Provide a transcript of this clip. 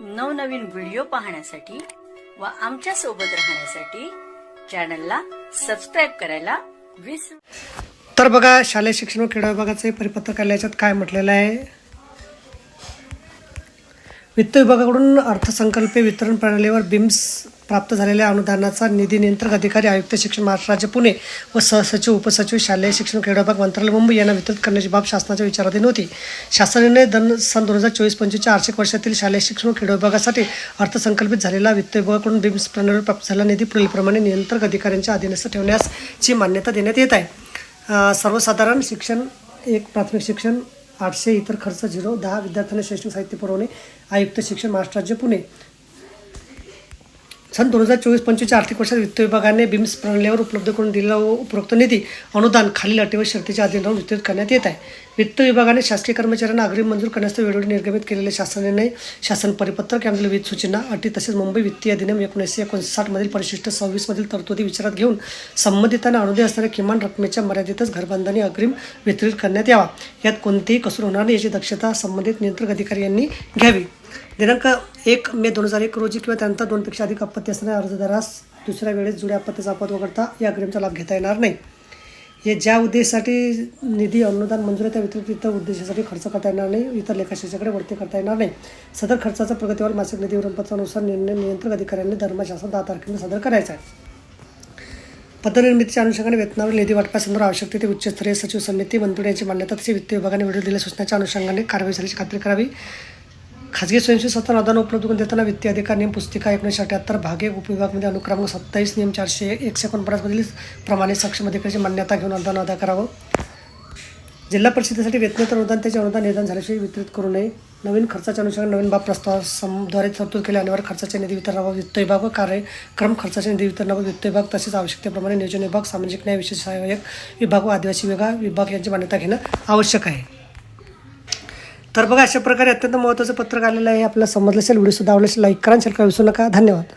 नवनवीन व्हिडिओ पाहण्यासाठी व आमच्यासोबत राहण्यासाठी चॅनलला सबस्क्राईब करायला विसरू तर बघा शालेय शिक्षण व क्रीडा विभागाचे परिपत्रक आल्याच्यात काय म्हटलेलं आहे? वित्त विभागाकडून अर्थसंकल्पीय वितरण प्रणालीवर बिम्स प्राप्त झालेल्या अनुदानाचा निधी नियंत्रक अधिकारी आयुक्त शिक्षण महाराष्ट्र राज्य पुणे व सहसचिव उपसचिव शालेय शिक्षण क्रीडाभाग विभाग मंत्रालय मुंबई यांना वितरित करण्याची बाब शासनाच्या विचाराधीन होती. शासनाने दन सन दोन हजार चोवीस पंचवीसच्या आर्थिक वर्षातील शालेय शिक्षण व क्रीडा विभागासाठी अर्थसंकल्पित झालेला वित्त विभागाकडून बिम्स प्रणालीवर प्राप्त झालेला निधी पुढीलप्रमाणे नियंत्रक अधिकाऱ्यांच्या अधीनस्थ ठेवण्याची मान्यता देण्यात येत आहे. सर्वसाधारण शिक्षण एक प्राथमिक शिक्षण आठशे इतर खर्च झिरो. दहा विद्यार्थ्यांना शैक्षणिक साहित्य पुरवणे. आयुक्त शिक्षण महाराष्ट्र राज्य पुणे. सन दोन हजार चोवीस पंचवीसच्या आर्थिक वर्षात वित्त विभागाने बिम्स प्रणालीवर उपलब्ध करून दिलेला व उपरोक्त निधी अनुदान खालील अटी व शर्तीच्या अधीन राहून वितरित करण्यात येत आहे. वित्त विभागाने शासकीय कर्मचाऱ्यांना अग्रिम मंजूर करण्यास वेळोवेळी निर्गमित केलेले शासनाने शासन परिपत्रक यामधील विविध सूचना अटी तसेच मुंबई वित्तीय अधिनियम एकोणीसशे एकोणसाठमधील परिशिष्ट सव्वीसमधील तरतुदी विचारात घेऊन संबंधितांना अनुदान असणाऱ्या किमान रकमेच्या मर्यादेतच घरबांधणी अग्रिम वितरित करण्यात यावा. यात कोणतेही कसूर होणार नाही याची दक्षता संबंधित नियंत्रक अधिकारी यांनी घ्यावी. दिनांक एक मे दोन हजार एक रोजी किंवा त्यानंतर दोनपेक्षा अधिक आपत्ती असणाऱ्या अर्जदारास दुसऱ्या वेळेस जुड्या आपत्तीचा अपवाद वगळता या अग्रिमचा लाभ घेता येणार नाही. हे ज्या उद्देशासाठी निधी अनुदान मंजूर आहे त्या व्यतिरिक्त इतर उद्देशासाठी खर्च करता येणार नाही इतर लेखाशाच्याकडे वरती करता येणार नाही. सदर खर्चाचा प्रगतीवर मासिक निधी विवरणपत्रानुसार निर्णय नियंत्रक अधिकाऱ्यांनी धर्मशासन दहा तारखेला सादर करायचा आहे. पदनिर्मितीच्या अनुषंगाने वेतनावर निधी वाटपासंदर्भात आवश्यक ते उच्चस्तरीय सचिव समिती मंत्री यांची मान्यता तसे वित्त विभागाने वेळ दिल्या सूचनाच्या अनुषंगाने कारवाई झाल्याची खात्री करावी. खाजगी स्वयंसेवी संस्था अनुदान उपलब्ध करून देताना वित्तीय अधिकार नियम पुस्तिका एकोणीसशे अठ्याहत्तर भाग एक उपविभागमध्ये अनुक्रमांक सत्तावीस नियम चारशे एकशे एकोणपन्नासमधील प्रमाणे सक्षम अधिकाऱ्याची मान्यता घेऊन अनुदान अदा करावं. जिल्हा परिषदेसाठी वेतनेतर अनुदान त्याचे अनुदान निदान झाल्याशिवाय वितरित करू नये. नवीन खर्चाच्या अनुषंगाने नवीन बाब प्रस्तावाद्वारे तरतूद केल्या अनिवार्य खर्चाचे निधी वितरणाबाबत वित्त विभाग व कार्यक्रम खर्चाचे निधी वितरणाबाबत वित्त विभाग तसेच आवश्यकतेप्रमाणे नियोजन विभाग सामाजिक न्याय विशेष सहाय्यक विभाग व आदिवासी विभाग विभाग यांची मान्यता घेणं आवश्यक आहे. तर बघा अशा प्रकारे अत्यंत महत्त्वाचं पत्रक आलेलं आहे. आपल्याला समजलं असेल व्हिडिओ सुद्धा आवडला असेल लाईक करा शेअर करा विसरू नका. धन्यवाद.